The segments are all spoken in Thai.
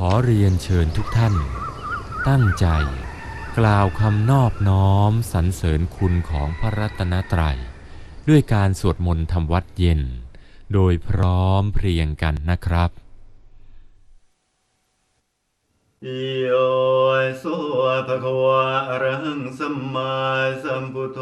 ขอเรียนเชิญทุกท่าน ตั้งใจ กล่าวคำนอบน้อมสรรเสริญคุณของพระรัตนตรัย ด้วยการสวดมนต์ทำวัดเย็น โดยพร้อมเพรียงกันนะครับอิโยสุภะควะอรังสัมมาสัมพุทโธ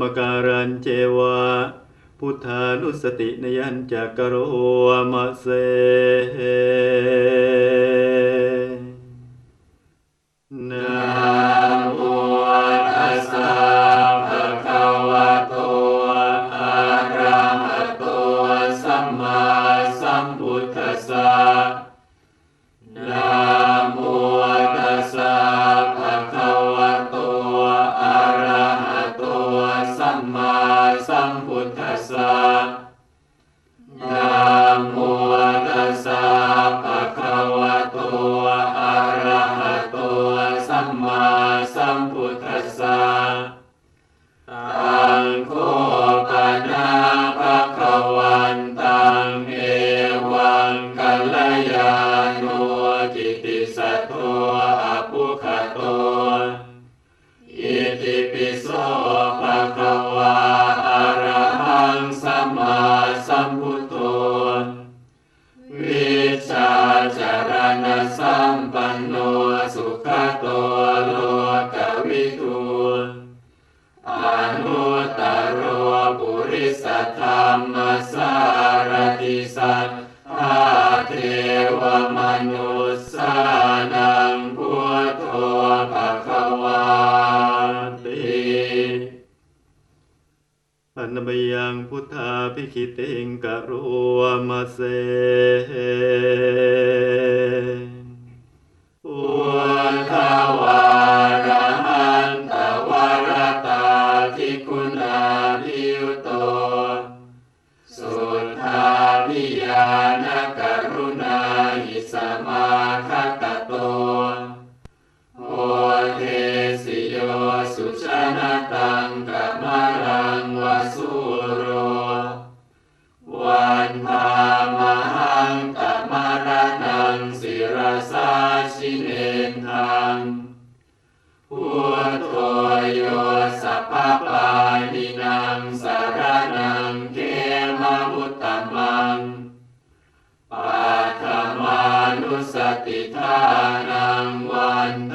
มการันเจวะพุทธานุสตินยันจักรโหมาเซ ภิคิติงกะรัวมาเสอุทวาระหันตวรตาทิคุณา พุทธมังปัตมานุสติทานังวันท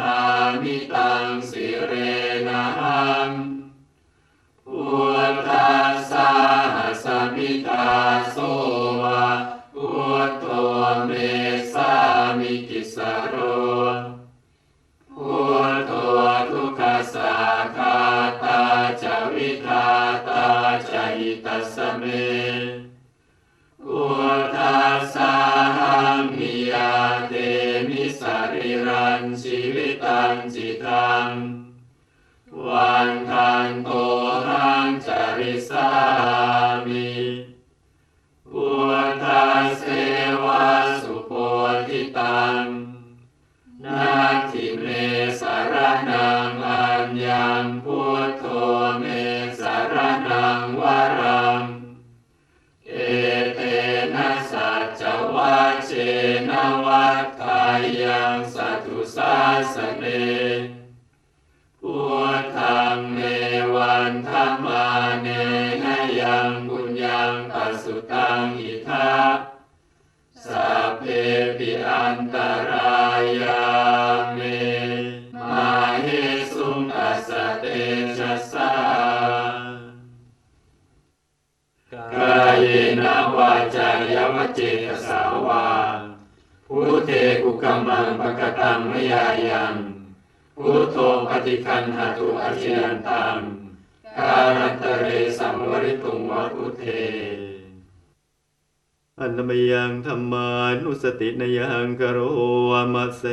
เตมิสริรันชีวิตันจิตังวันทันโตหังจริสามิพุทธัสเสวะสุโพธิตังนาทิเมสารนังอัญญังพุ ยังสัตุสาสเน กุกมมังปะกตังมยายังพุทโธปฏิคันหาตุอาชยันตังการันตเรสัมวริตุงวะพุเทอันนมยังธรรมานุสตินยังกโรวามาเส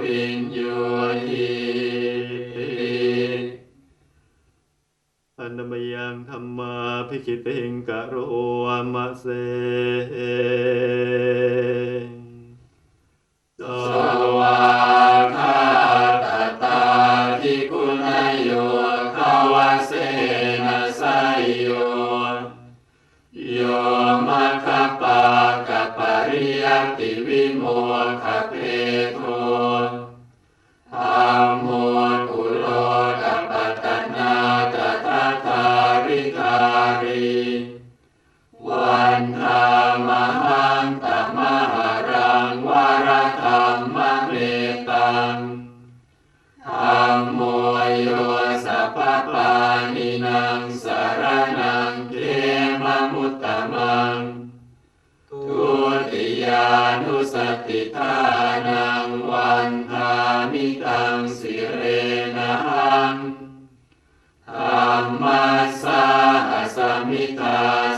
วินโยหิอันนมยังธรรมาพิคิเตงกโรวามะเส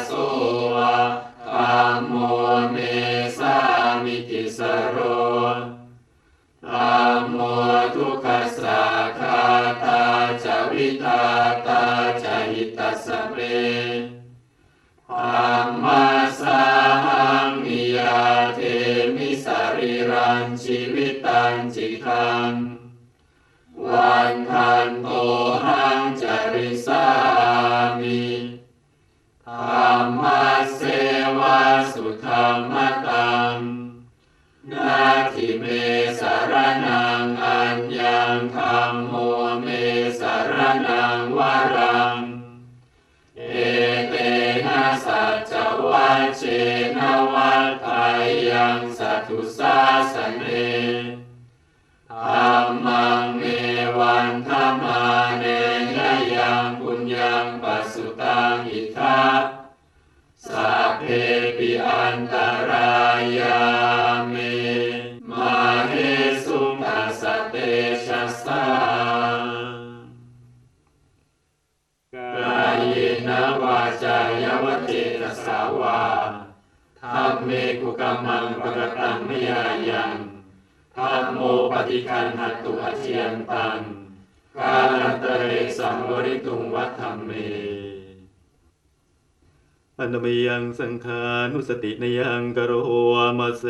สุวะธรรมโมเมสามิติสโรธัมโมทุกขสาคาตาจาวิทาตาจหิตัสเมธัมมาสาหังมิยาเทมิสาริรันชีวิตันจิตังวันทันโต ชสากากายยนวาจายวเจตสาวาธรรมเมกุกรรมังปกตังมยายังธรรมโมปฏิคันหัตตุอาเชียนตังกาลันตเรสัมวริตุงวัฏธรรมเมอันมยังสังขานุสตินยังกโรวามะเส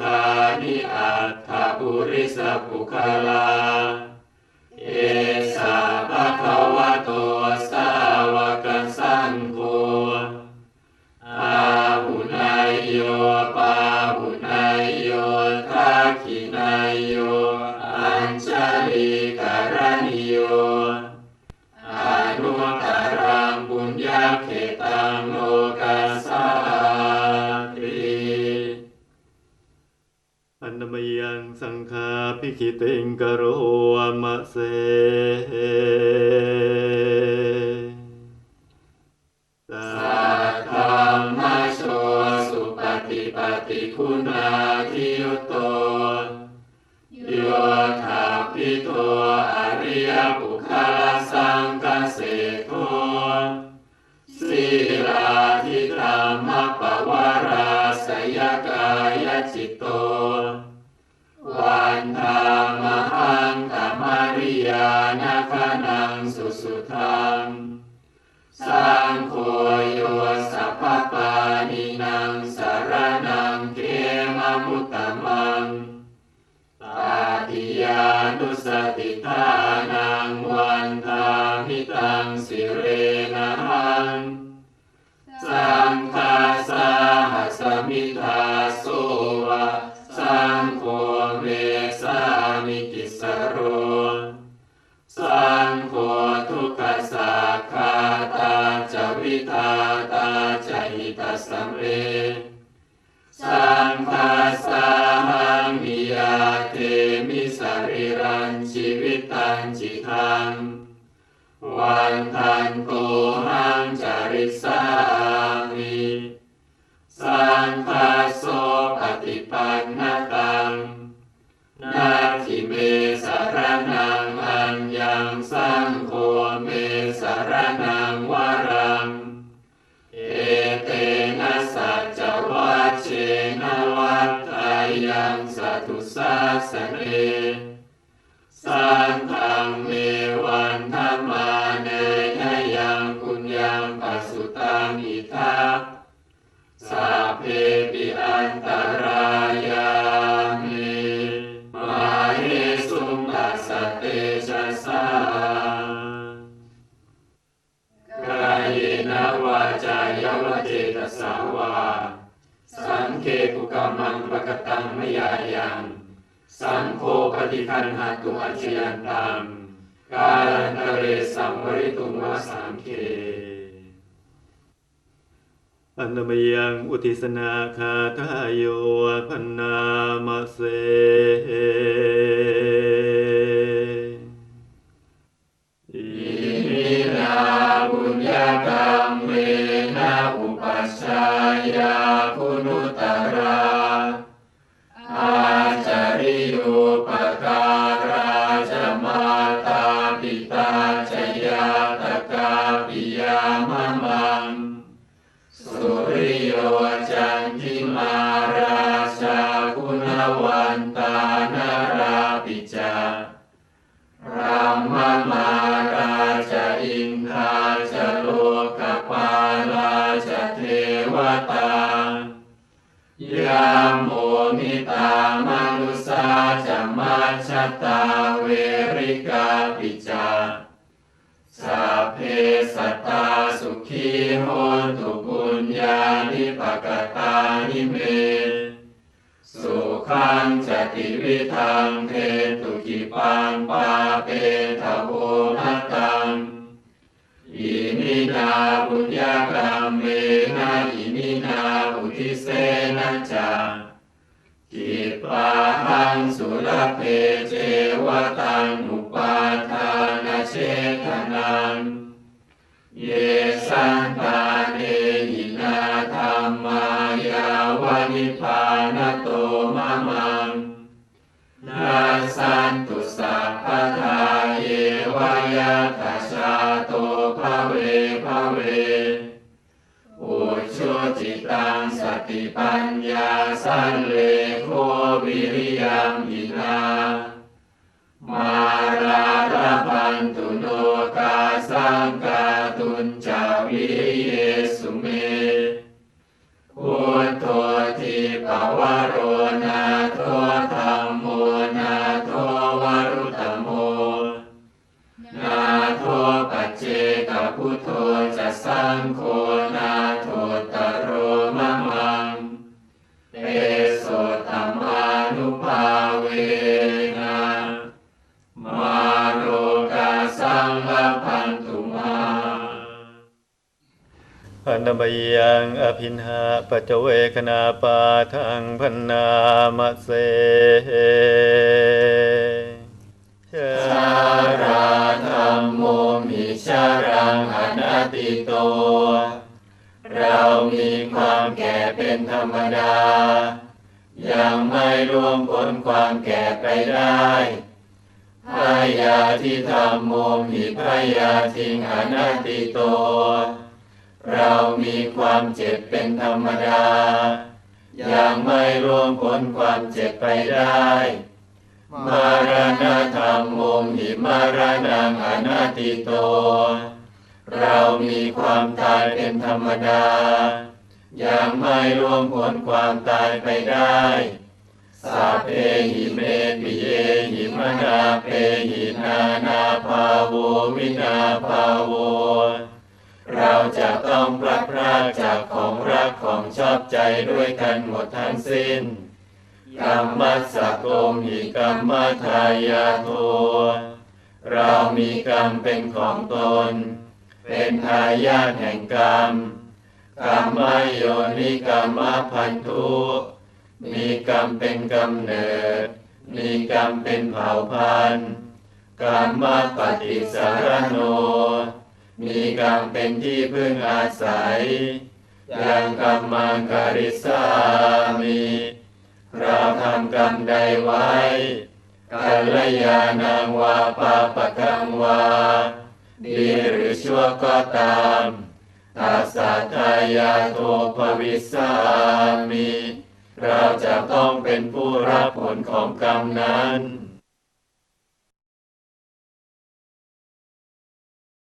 คานิอัตถปุริสปุคลา เอสาปะทวะโตส ทิติงกโรมะเส สุสาสนีสังฆเมวันธรรมา กตังไมยายังสังโฆปฏิคันหาตุอัจยันตังกาลันตเรสัมวริตุมาสามเคอันนมยังอุทิศนาคาทายโยพันนามเสัง สุริโยจันทิมาราชาคุณวันตานราปิจารามมมาราชอินทาจโลกปาลาจเทวตายามโมนิตามนุสาจมัชตาเวริกาปิจาสาเพสตาสุ โหตุปุญญานิปกตานิเม สุขังจติวิธังเทตุกิปังปาเปทะโวนัตังอินินาบุญญากรรมเมนะอินินาอุทิเสนะจังกิปาหังสุรเพเจวตัง สังตาเนหินาธรรมายาวนิพานโตมะมังนาสันตุสัพพทาเยวายาทัชาโตภเวภเวอุชุจิตังสติปัญญาสันเลโควิริยัง พุทโธจะสังโฆนาโทตโรมะมังเตโสธรรมานุภาเวนะมาโรกาสังลพันตุมาพันธบยังอภินหาปัจเวคณาปาทังพันนามะเส มีความแก่เป็นธรรมดา ยังไม่ร่วมพ้นความแก่ไปได้พยาที่ธรรมโมมิพยาทิงอนัตติโต เรามีความเจ็บเป็นธรรมดา ยังไม่ร่วมพ้นความเจ็บไปได้มารณะธรรมโมหิมารณังอนัตติโต เรามีความตายเป็นธรรมดา ยังไม่ร่วมพ้นความตายไปได้สัพเพหิเมปิเยหิมนาเพหินานาภาโววินาภาโว เราจะต้องพลัดพรากจากของรักของชอบใจด้วยกันหมดทั้งสิ้นกรรมสสะโกมหิกรรมทายาโทเรามีกรรมเป็นของตน เป็นทายาทแห่งกรรมกรรมโยนิกรรมพันธุมีกรรมเป็นกำเนิด มีกรรมเป็นเผ่าพันธุ์กรรมปฏิสารโน มีกรรมเป็นที่พึ่งอาศัย ยังกรรมังกริสามิเราทำกรรมใดไว้กัลยาณังวาปาปะกังวา ดีหรือชั่วก็ตามตัสสะทายาโทภวิสามิ เราจะต้องเป็นผู้รับผลของกรรมนั้น